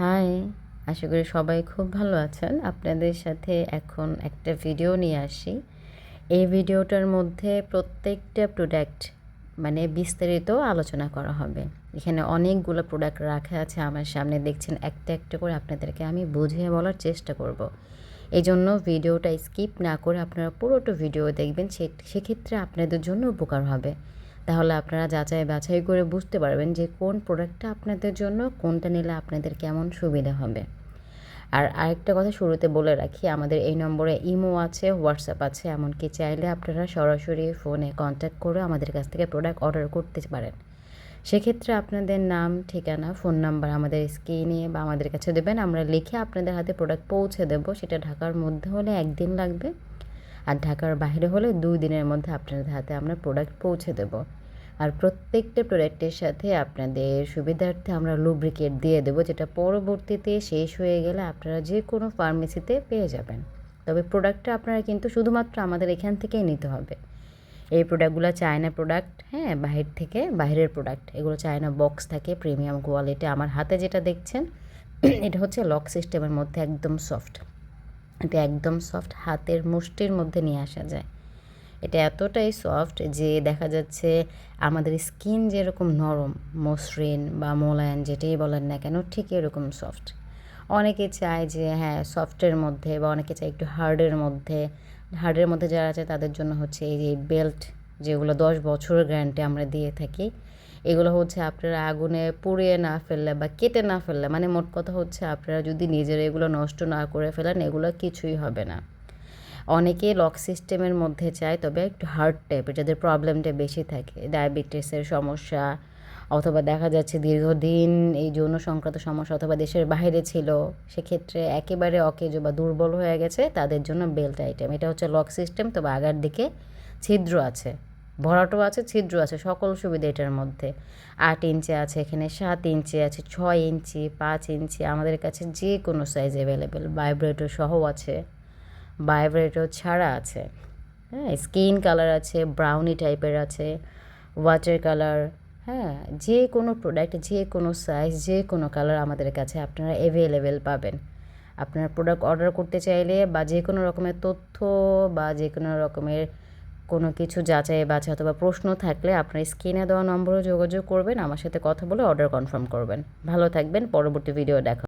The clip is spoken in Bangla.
হাই আশা করি সবাই খুব ভালো আছেন। আপনাদের সাথে এখন একটা ভিডিও নিয়ে আসি। এই ভিডিওটার মধ্যে প্রত্যেকটা প্রোডাক্ট মানে বিস্তারিত আলোচনা করা হবে। এখানে অনেকগুলো প্রোডাক্ট রাখা আছে আমার সামনে। দেখছেন, একটা একটা করে আপনাদেরকে আমি বুঝিয়ে বলার চেষ্টা করব। এই জন্য ভিডিওটা স্কিপ না করে আপনারা পুরোটা ভিডিও দেখবেন। সে সেক্ষেত্রে আপনাদের জন্য উপকার হবে। তাহলে আপনারা যাচাই বাছাই করে বুঝতে পারবেন যে কোন প্রোডাক্টটা আপনাদের জন্য, কোনটা নিলে আপনাদের কেমন সুবিধা হবে। আর আরেকটা কথা শুরুতে বলে রাখি, আমাদের এই নম্বরে ইমো আছে, হোয়াটসঅ্যাপ আছে, এমনকি চাইলে আপনারা সরাসরি ফোনে কন্ট্যাক্ট করে আমাদের কাছ থেকে প্রোডাক্ট অর্ডার করতে পারেন। সেক্ষেত্রে আপনাদের নাম, ঠিকানা ফোন নাম্বার আমাদের স্ক্রিনে বা আমাদের কাছে দেবেন, আমরা লিখে আপনাদের হাতে প্রোডাক্ট পৌঁছে দেবো। সেটা ঢাকার মধ্যে হলে একদিন লাগবে। ঢাকার বাইরে হলে দুই দিনের মধ্যে আপনাদের হাতে আমরা প্রোডাক্ট পৌঁছে দেব। আর প্রত্যেকটা প্রোডাক্টের সাথে আপনাদের সুবিধার্থে আমরা লুব্রিকেট দিয়ে দেবো, যেটা পরবর্তীতে শেষ হয়ে গেলে আপনারা যে কোনো ফার্মেসিতে পেয়ে যাবেন। তবে প্রোডাক্টটা আপনারা কিন্তু শুধুমাত্র আমাদের এখান থেকেই নিতে হবে। এই প্রোডাক্টগুলো চায়না প্রোডাক্ট হ্যাঁ বাহির থেকে, বাইরের প্রোডাক্ট এগুলো চায়না বক্স থাকে প্রিমিয়াম কোয়ালিটি আমার হাতে যেটা দেখছেন, এটা হচ্ছে লক সিস্টেমের মধ্যে একদম সফট এটা একদম সফট হাতের মুষ্টির মধ্যে নিয়ে আসা যায়। এটা এতটাই সফট যে দেখা যাচ্ছে আমাদের স্কিন যেরকম নরম, মসৃণ বা মোলায়ন যেটাই বলেন না কেন, ঠিক এরকম সফট অনেকে চায় যে হ্যাঁ সফটের মধ্যে বা অনেকে চায় একটু হার্ডের মধ্যে। হার্ডের মধ্যে যারা আছে তাদের জন্য হচ্ছে এই যে বেল্ট যেগুলো দশ বছরের গ্যারান্টি আমরা দিয়ে থাকি এগুলো হচ্ছে আপনারা আগুনে পুড়িয়ে না ফেললে বা কেটে না ফেললে মানে মোট কথা হচ্ছে আপনারা যদি নিজেরা এগুলো নষ্ট না করে ফেলেন, এগুলো কিছুই হবে না। অনেকে লক সিস্টেমের মধ্যে চায় তবে একটু হার্ড টাইপের যাদের প্রবলেমটা বেশি থাকে ডায়াবেটিসের সমস্যা, অথবা দেখা যাচ্ছে দীর্ঘদিন এই যৌন সংক্রান্ত সমস্যা অথবা দেশের বাইরে ছিল, সেক্ষেত্রে একেবারে অকেজ বা দুর্বল হয়ে গেছে, তাদের জন্য বেল্ট আইটেম এটা হচ্ছে লক সিস্টেম তবে আগার দিকে ছিদ্র আছে। ভরাটও আছে ছিদ্র আছে, সকল সুবিধা এটার মধ্যে। আট ইঞ্চি আছে এখানে, সাত ইঞ্চি আছে, ছয় ইঞ্চি, পাঁচ ইঞ্চি, আমাদের কাছে যে কোনো সাইজ অ্যাভেলেবেল ভাইব্রেটর সহ আছে ভাইব্রেটর ছাড়া আছে। হ্যাঁ স্কিন কালার আছে ব্রাউনি টাইপের আছে ওয়াটার কালার হ্যাঁ যে কোনো প্রোডাক্ট যে কোনো সাইজ যে কোনো কালার আমাদের কাছে আপনারা অ্যাভেলেবেল পাবেন। আপনার প্রোডাক্ট অর্ডার করতে চাইলে বা যে কোনো রকমের তথ্য বা যে কোনো রকমের কোনো কিছু যাচাই বাছাই অথবা প্রশ্ন থাকলে আপনার স্ক্রিনে দেওয়া নম্বরে যোগাযোগ করবেন, আমার সাথে কথা বলে অর্ডার কনফার্ম করবেন। ভালো থাকবেন, পরবর্তী ভিডিও দেখা